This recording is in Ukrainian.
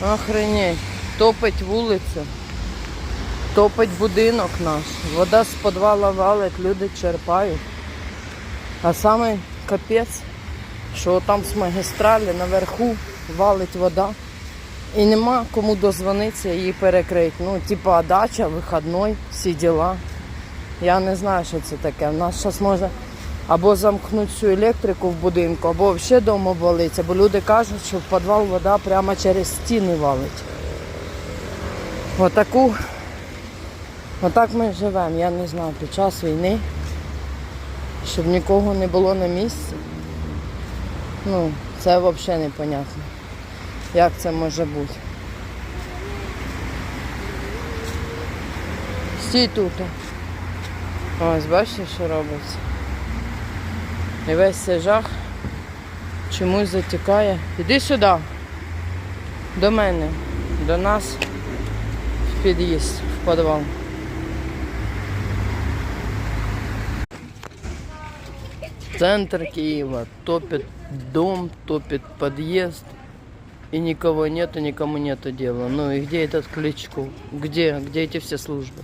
Охренеть. Топить вулицю. Топить будинок наш. Вода з підвала валить, люди черпають. А саме капець, що там з магістралі наверху валить вода. І нема кому дозвонитися її перекрити. Ну, типа дача, вихідний, всі діла. Я не знаю, що це таке. У нас зараз може або замкнути всю електрику в будинку, або взагалі дом обвалиться, бо люди кажуть, що в підвал вода прямо через стіни валить. Отаку, отак ми живемо, я не знаю, під час війни, щоб нікого не було на місці. Ну, це взагалі непонятно. Як це може бути? Стій тут. Ось, бачите, що робиться? І весь цей жах чомусь затікає. Іди сюди. До мене. До нас в під'їзд, в підвал. Центр Киева. Топит дом, топит подъезд. И никого нету, никому нету дела. Ну и где этот Кличко? Где? Где эти все службы?